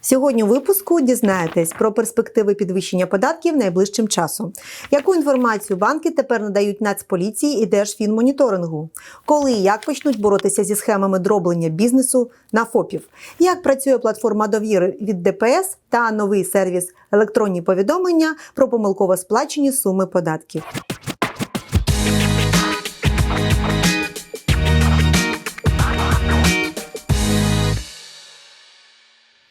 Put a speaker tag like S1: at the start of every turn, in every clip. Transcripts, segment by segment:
S1: Сьогодні у випуску дізнаєтесь про перспективи підвищення податків найближчим часом. Яку інформацію банки тепер надають Нацполіції і Держфінмоніторингу? Коли і як почнуть боротися зі схемами дроблення бізнесу на ФОПів? Як працює платформа довіри від ДПС та новий сервіс електронні повідомлення про помилково сплачені суми податків?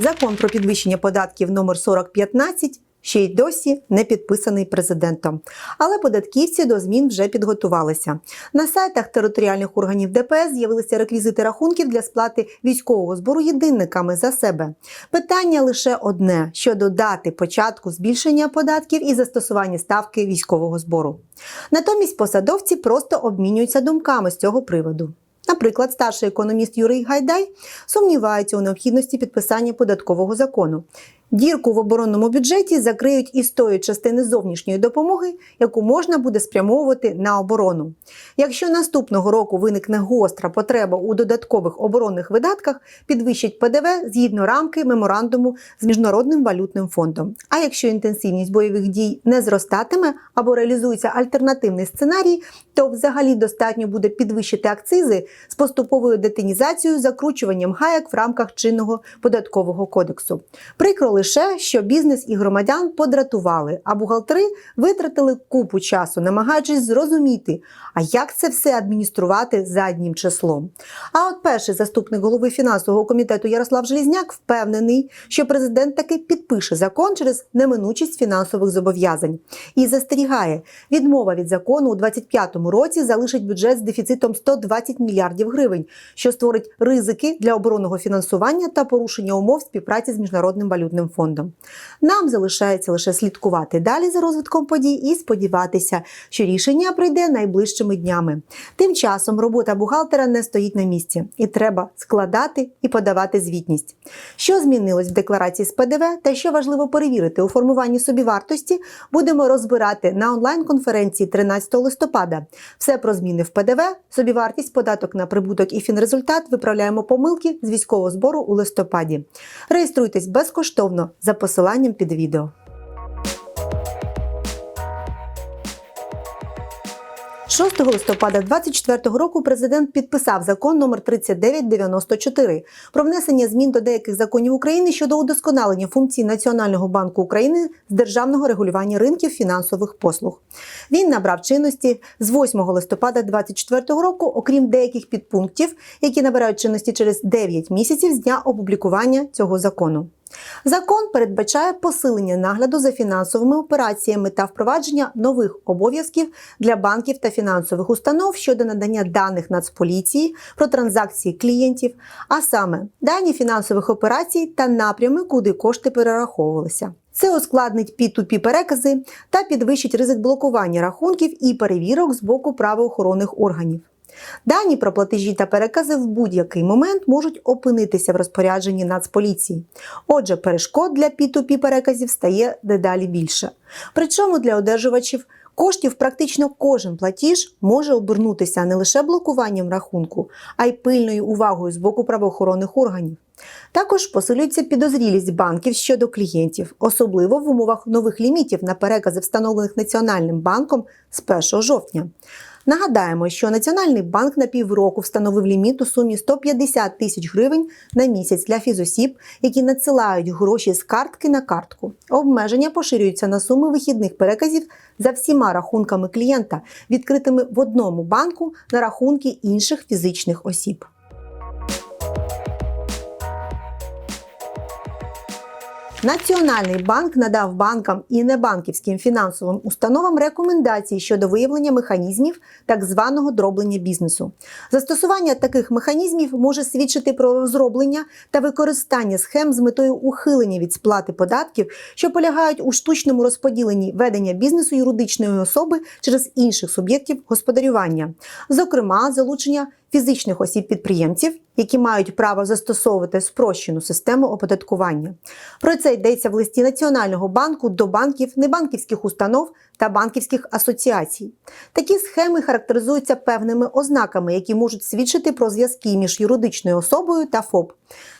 S1: Закон про підвищення податків номер 4015 ще й досі не підписаний президентом. Але податківці до змін вже підготувалися. На сайтах територіальних органів ДПС з'явилися реквізити рахунків для сплати військового збору єдинниками за себе. Питання лише одне: щодо дати початку збільшення податків і застосування ставки військового збору. Натомість посадовці просто обмінюються думками з цього приводу. Наприклад, старший економіст Юрій Гайдай сумнівається у необхідності підписання податкового закону. Дірку в оборонному бюджеті закриють із тої частини зовнішньої допомоги, яку можна буде спрямовувати на оборону. Якщо наступного року виникне гостра потреба у додаткових оборонних видатках, підвищать ПДВ згідно рамки меморандуму з міжнародним валютним фондом. А якщо інтенсивність бойових дій не зростатиме або реалізується альтернативний сценарій, то взагалі достатньо буде підвищити акцизи з поступовою детинізацією, закручуванням гаяк в рамках чинного податкового кодексу. Прикро лише, що бізнес і громадян подратували, а бухгалтери витратили купу часу, намагаючись зрозуміти, а як це все адмініструвати заднім числом. А от перший заступник голови фінансового комітету Ярослав Желізняк впевнений, що президент таки підпише закон через неминучість фінансових зобов'язань і застерігає, відмова від закону у 2025 році залишить бюджет з дефіцитом 120 мільярдів гривень, що створить ризики для оборонного фінансування та порушення умов співпраці з міжнародним валютним фондом. Нам залишається лише слідкувати далі за розвитком подій і сподіватися, що рішення прийде найближчими днями. Тим часом робота бухгалтера не стоїть на місці, і треба складати і подавати звітність. Що змінилось в декларації з ПДВ та що важливо перевірити у формуванні собівартості, будемо розбирати на онлайн-конференції 13 листопада. Все про зміни в ПДВ, собівартість, податок на прибуток і фінрезультат виправляємо помилки з військового збору у листопаді. Реєструйтесь безкоштовно за посиланням під відео. 6 листопада 2024 року президент підписав закон номер 3994 про внесення змін до деяких законів України щодо удосконалення функцій Національного банку України з державного регулювання ринків фінансових послуг. Він набрав чинності з 8 листопада 2024 року, окрім деяких підпунктів, які набирають чинності через 9 місяців з дня опублікування цього закону. Закон передбачає посилення нагляду за фінансовими операціями та впровадження нових обов'язків для банків та фінансових установ щодо надання даних Нацполіції про транзакції клієнтів, а саме дані фінансових операцій та напрями, куди кошти перераховувалися. Це ускладнить P2P перекази та підвищить ризик блокування рахунків і перевірок з боку правоохоронних органів. Дані про платежі та перекази в будь-який момент можуть опинитися в розпорядженні Нацполіції. Отже, перешкод для P2P переказів стає дедалі більше. Причому для одержувачів коштів практично кожен платіж може обернутися не лише блокуванням рахунку, а й пильною увагою з боку правоохоронних органів. Також посилюється підозрілість банків щодо клієнтів, особливо в умовах нових лімітів на перекази, встановлених Національним банком з 1 жовтня. Нагадаємо, що Національний банк на півроку встановив ліміт у сумі 150 тисяч гривень на місяць для фізосіб, які надсилають гроші з картки на картку. Обмеження поширюються на суми вихідних переказів за всіма рахунками клієнта, відкритими в одному банку на рахунки інших фізичних осіб. Національний банк надав банкам і небанківським фінансовим установам рекомендації щодо виявлення механізмів так званого дроблення бізнесу. Застосування таких механізмів може свідчити про розроблення та використання схем з метою ухилення від сплати податків, що полягають у штучному розподіленні ведення бізнесу юридичної особи через інших суб'єктів господарювання, зокрема залучення фізичних осіб-підприємців, які мають право застосовувати спрощену систему оподаткування. Про це йдеться в листі Національного банку до банків, небанківських установ та банківських асоціацій. Такі схеми характеризуються певними ознаками, які можуть свідчити про зв'язки між юридичною особою та ФОП,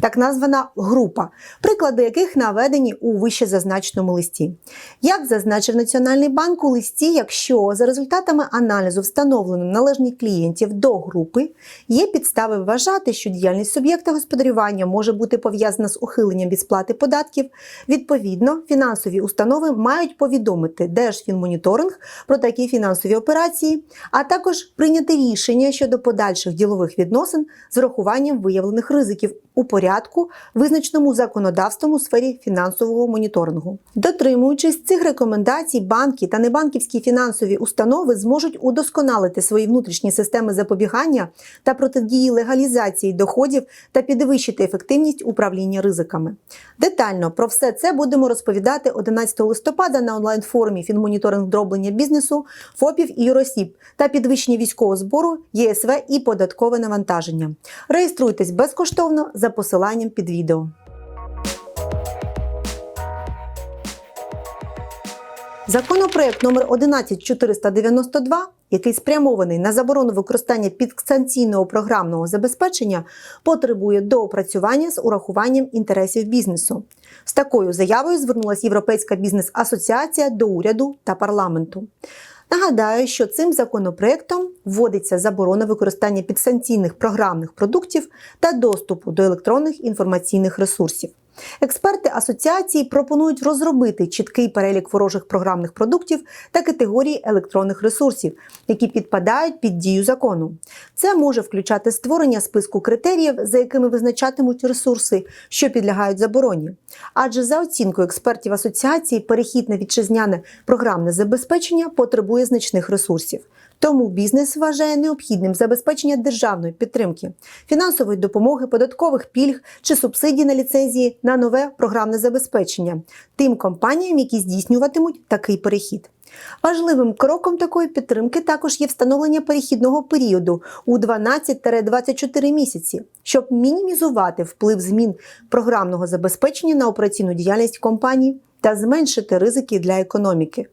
S1: так названа група, приклади яких наведені у вище зазначеному листі. Як зазначив Національний банк у листі, якщо за результатами аналізу встановлено належність клієнтів до групи, є підстави вважати, що діяльність суб'єкта господарювання може бути пов'язана з ухиленням від сплати податків. Відповідно, фінансові установи мають повідомити Держфінмоніторинг про такі фінансові операції, а також прийняти рішення щодо подальших ділових відносин з врахуванням виявлених ризиків у порядку, визначеному законодавством у сфері фінансового моніторингу. Дотримуючись цих рекомендацій, банки та небанківські фінансові установи зможуть удосконалити свої внутрішні системи запобігання та протидії легалізації доходів та підвищити ефективність управління ризиками. Детально про все це будемо розповідати 11 листопада на онлайн-форумі Фінмоніторинг дроблення бізнесу, ФОПів і юросіб та підвищення військового збору, ЄСВ і податкове навантаження. Реєструйтесь безкоштовно за посиланням під відео. Законопроект номер 11492, який спрямований на заборону використання підстанційного програмного забезпечення, потребує доопрацювання з урахуванням інтересів бізнесу. З такою заявою звернулася Європейська бізнес-асоціація до уряду та парламенту. Нагадаю, що цим законопроектом вводиться заборона використання підстанційних програмних продуктів та доступу до електронних інформаційних ресурсів. Експерти асоціації пропонують розробити чіткий перелік ворожих програмних продуктів та категорії електронних ресурсів, які підпадають під дію закону. Це може включати створення списку критеріїв, за якими визначатимуть ресурси, що підлягають забороні. Адже за оцінкою експертів асоціації, перехід на вітчизняне програмне забезпечення потребує значних ресурсів. Тому бізнес вважає необхідним забезпечення державної підтримки, фінансової допомоги, податкових пільг чи субсидій на ліцензії на нове програмне забезпечення тим компаніям, які здійснюватимуть такий перехід. Важливим кроком такої підтримки також є встановлення перехідного періоду у 12-24 місяці, щоб мінімізувати вплив змін програмного забезпечення на операційну діяльність компанії та зменшити ризики для економіки.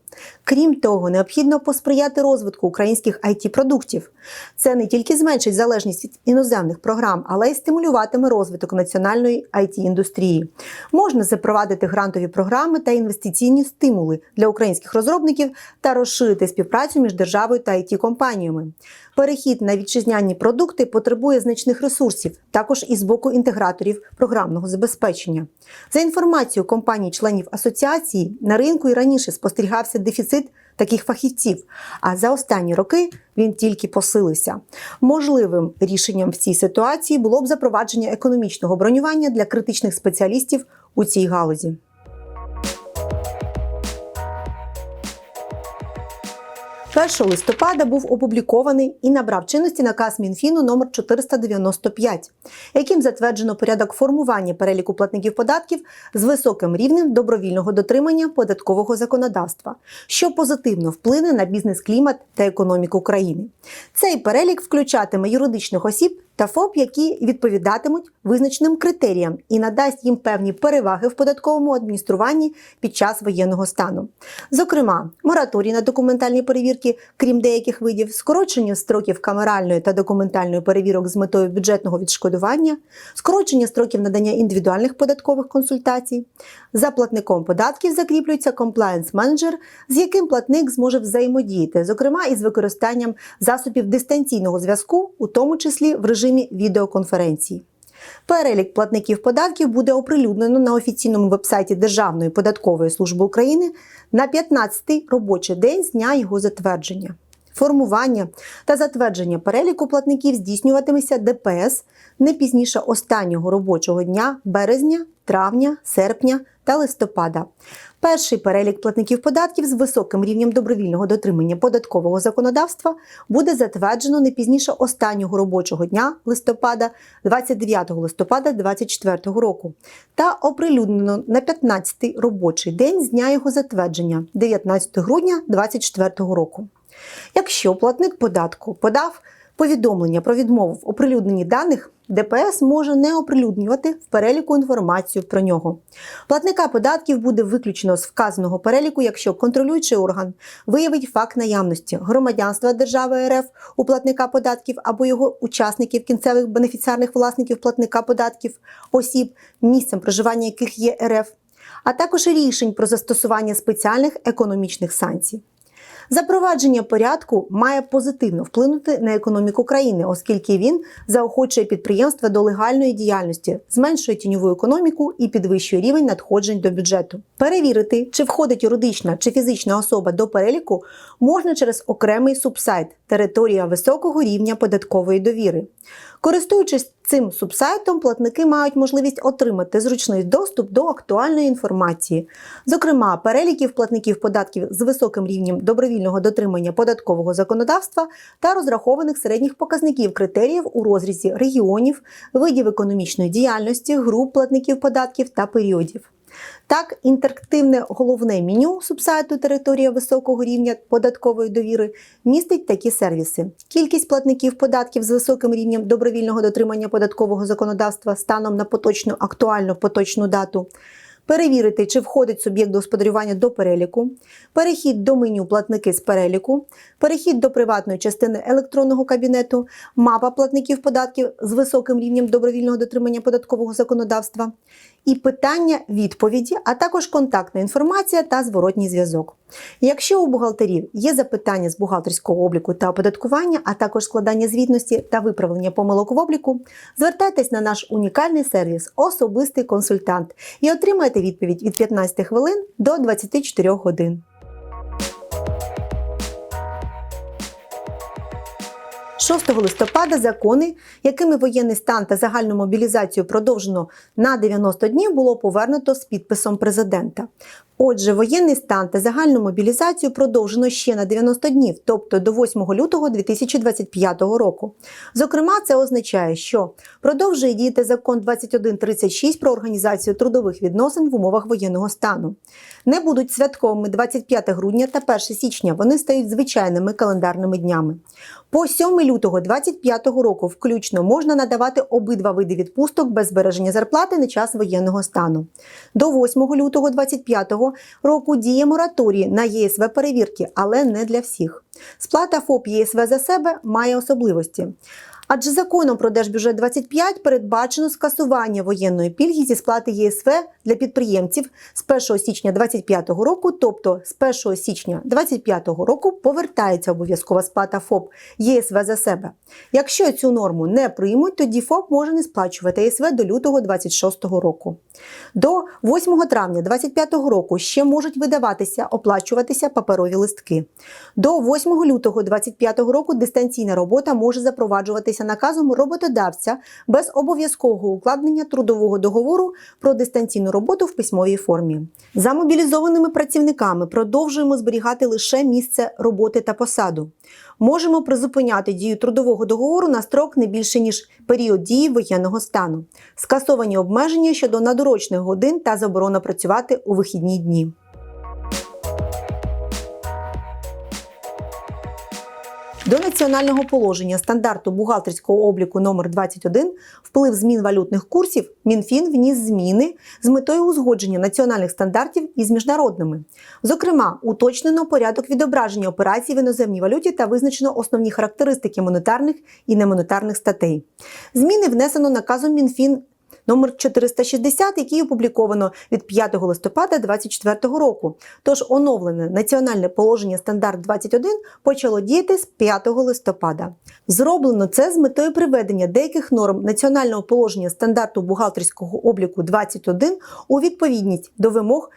S1: Крім того, необхідно посприяти розвитку українських it продуктів. Це не тільки зменшить залежність від іноземних програм, але й стимулюватиме розвиток національної it індустрії. Можна запровадити грантові програми та інвестиційні стимули для українських розробників та розширити співпрацю між державою та it компаніями Перехід на вітчизняні продукти потребує значних ресурсів, також і з боку інтеграторів програмного забезпечення. За інформацією компаній-членів асоціації, на ринку і раніше спостерігався дефіцит таких фахівців, а за останні роки він тільки посилився. Можливим рішенням в цій ситуації було б запровадження економічного бронювання для критичних спеціалістів у цій галузі. 1 листопада був опублікований і набрав чинності наказ Мінфіну номер 495, яким затверджено порядок формування переліку платників податків з високим рівнем добровільного дотримання податкового законодавства, що позитивно вплине на бізнес-клімат та економіку країни. Цей перелік включатиме юридичних осіб та ФОП, які відповідатимуть визначеним критеріям і надасть їм певні переваги в податковому адмініструванні під час воєнного стану. Зокрема, мораторій на документальні перевірки, крім деяких видів, скорочення строків камеральної та документальної перевірок з метою бюджетного відшкодування, скорочення строків надання індивідуальних податкових консультацій. За платником податків закріплюється комплаєнс менеджер, з яким платник зможе взаємодіяти, зокрема із використанням засобів дистанційного зв'язку, у тому числі в режимі режимі відеоконференції. Перелік платників податків буде оприлюднено на офіційному вебсайті Державної податкової служби України на 15-й робочий день з дня його затвердження. Формування та затвердження переліку платників здійснюватиметься ДПС не пізніше останнього робочого дня березня травня, серпня та листопада. Перший перелік платників податків з високим рівнем добровільного дотримання податкового законодавства буде затверджено не пізніше останнього робочого дня листопада 29 листопада 2024 року та оприлюднено на 15-й робочий день з дня його затвердження 19 грудня 2024 року. Якщо платник податку подав повідомлення про відмову в оприлюдненні даних, ДПС може не оприлюднювати в переліку інформацію про нього. Платника податків буде виключено з вказаного переліку, якщо контролюючий орган виявить факт наявності громадянства держави РФ у платника податків або його учасників, кінцевих бенефіціарних власників платника податків, осіб, місцем проживання яких є РФ, а також рішень про застосування спеціальних економічних санкцій. Запровадження порядку має позитивно вплинути на економіку країни, оскільки він заохочує підприємства до легальної діяльності, зменшує тіньову економіку і підвищує рівень надходжень до бюджету. Перевірити, чи входить юридична чи фізична особа до переліку, можна через окремий субсайт територія високого рівня податкової довіри. Користуючись цим субсайтом, платники мають можливість отримати зручний доступ до актуальної інформації, зокрема, переліків платників податків з високим рівнем добровільного дотримання податкового законодавства та розрахованих середніх показників критеріїв у розрізі регіонів, видів економічної діяльності, груп платників податків та періодів. Так, інтерактивне головне меню субсайту Територія високого рівня податкової довіри містить такі сервіси: кількість платників податків з високим рівнем добровільного дотримання податкового законодавства станом на поточну актуальну поточну дату. Перевірити, чи входить суб'єкт господарювання до переліку, перехід до меню платники з переліку, перехід до приватної частини електронного кабінету, мапа платників податків з високим рівнем добровільного дотримання податкового законодавства, і питання відповіді, а також контактна інформація та зворотній зв'язок. Якщо у бухгалтерів є запитання з бухгалтерського обліку та оподаткування, а також складання звітності та виправлення помилок в обліку, звертайтесь на наш унікальний сервіс Особистий консультант і отримайте відповідь від 15 хвилин до 24 годин. 6 листопада закони, якими воєнний стан та загальну мобілізацію продовжено на 90 днів, було повернуто з підписом президента. Отже, воєнний стан та загальну мобілізацію продовжено ще на 90 днів, тобто до 8 лютого 2025 року. Зокрема, це означає, що продовжує діяти закон 2136 про організацію трудових відносин в умовах воєнного стану. Не будуть святковими 25 грудня та 1 січня. Вони стають звичайними календарними днями. По 7 лютого 2025 року включно можна надавати обидва види відпусток без збереження зарплати на час воєнного стану. До 8 лютого 2025 року діє мораторій на ЄСВ перевірки, але не для всіх. Сплата ФОП ЄСВ за себе має особливості. Адже законом про держбюджет 25 передбачено скасування воєнної пільги зі сплати ЄСВ для підприємців з 1 січня 2025 року, тобто з 1 січня 2025 року повертається обов'язкова сплата ФОП ЄСВ за себе. Якщо цю норму не приймуть, тоді ФОП може не сплачувати ЄСВ до лютого 2026 року. До 8 травня 2025 року ще можуть видаватися, оплачуватися паперові листки. До 8 лютого 2025 року дистанційна робота може запроваджуватися наказом роботодавця без обов'язкового укладення трудового договору про дистанційну роботу в письмовій формі. За мобілізованими працівниками продовжуємо зберігати лише місце роботи та посаду. Можемо призупиняти дію трудового договору на строк не більше ніж період дії воєнного стану, скасовані обмеження щодо надурочних годин та заборона працювати у вихідні дні. До національного положення стандарту бухгалтерського обліку номер 21 вплив змін валютних курсів Мінфін вніс зміни з метою узгодження національних стандартів із міжнародними. Зокрема, уточнено порядок відображення операцій в іноземній валюті та визначено основні характеристики монетарних і немонетарних статей. Зміни внесено наказом Мінфін номер 460, який опубліковано від 5 листопада 2024 року. Тож оновлене національне положення стандарт 21 почало діяти з 5 листопада. Зроблено це з метою приведення деяких норм національного положення стандарту бухгалтерського обліку 21 у відповідність до вимог.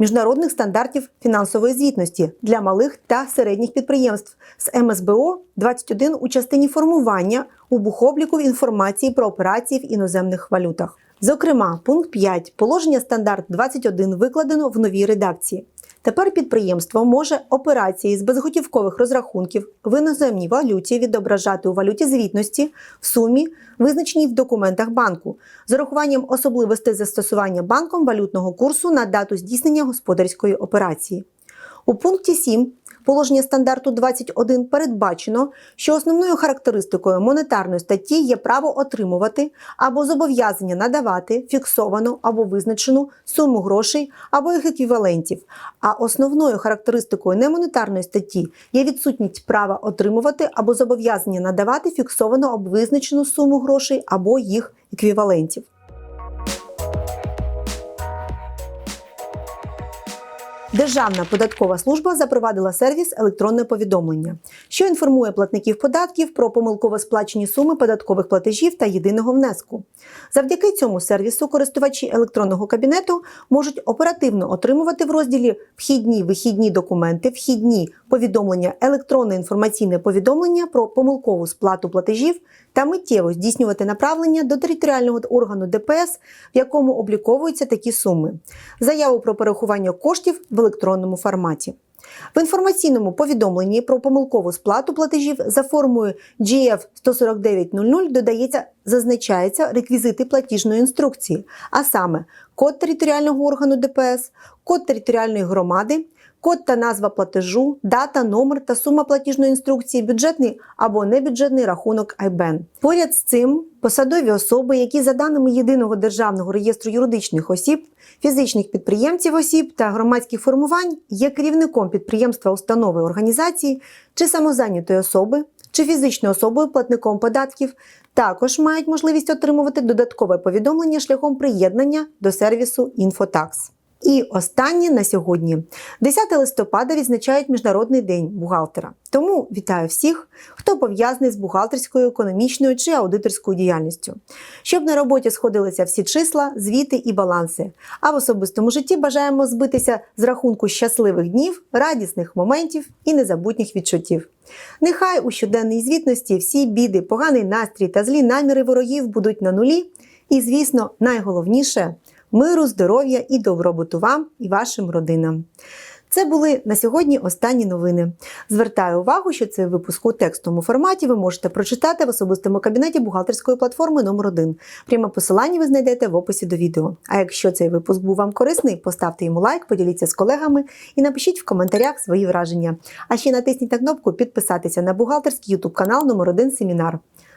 S1: Міжнародних стандартів фінансової звітності для малих та середніх підприємств з МСБО 21 у частині формування у бухобліку інформації про операції в іноземних валютах. Зокрема, пункт 5 положення стандарт 21 викладено в новій редакції. Тепер підприємство може операції з безготівкових розрахунків в іноземній валюті відображати у валюті звітності в сумі, визначеній в документах банку, з урахуванням особливостей застосування банком валютного курсу на дату здійснення господарської операції. У пункті 7 положення стандарту 21 передбачено, що основною характеристикою монетарної статті є право отримувати або зобов'язання надавати фіксовану або визначену суму грошей або їх еквівалентів. А основною характеристикою немонетарної статті є відсутність права отримувати або зобов'язання надавати фіксовану або визначену суму грошей або їх еквівалентів. Державна податкова служба запровадила сервіс електронне повідомлення, що інформує платників податків про помилково сплачені суми податкових платежів та єдиного внеску. Завдяки цьому сервісу користувачі електронного кабінету можуть оперативно отримувати в розділі Вхідні вихідні документи, вхідні повідомлення, електронне інформаційне повідомлення про помилкову сплату платежів та миттєво здійснювати направлення до територіального органу ДПС, в якому обліковуються такі суми, заяву про перерахування коштів в електронному форматі. В інформаційному повідомленні про помилкову сплату платежів за формою GF 14900 додається, зазначається реквізити платіжної інструкції, а саме код територіального органу ДПС, код територіальної громади, код та назва платежу, дата, номер та сума платіжної інструкції, бюджетний або небюджетний рахунок IBAN. Поряд з цим посадові особи, які за даними єдиного державного реєстру юридичних осіб, фізичних підприємців осіб та громадських формувань є керівником підприємства, установи, організації чи самозайнятої особи, чи фізичною особою платником податків, також мають можливість отримувати додаткове повідомлення шляхом приєднання до сервісу Інфотакс. І останнє на сьогодні, 10 листопада, відзначають Міжнародний день бухгалтера. Тому вітаю всіх, хто пов'язаний з бухгалтерською, економічною чи аудиторською діяльністю, щоб на роботі сходилися всі числа, звіти і баланси. А в особистому житті бажаємо збитися з рахунку щасливих днів, радісних моментів і незабутніх відчуттів. Нехай у щоденній звітності всі біди, поганий настрій та злі наміри ворогів будуть на нулі. І, звісно, найголовніше миру, здоров'я і добробуту вам і вашим родинам. Це були на сьогодні останні новини. Звертаю увагу, що цей випуск у текстовому форматі ви можете прочитати в особистому кабінеті бухгалтерської платформи номер 1 Пряме посилання ви знайдете в описі до відео. А якщо цей випуск був вам корисний, поставте йому лайк, поділіться з колегами і напишіть в коментарях свої враження. А ще натисніть на кнопку підписатися на бухгалтерський YouTube канал номер 1 Семінар.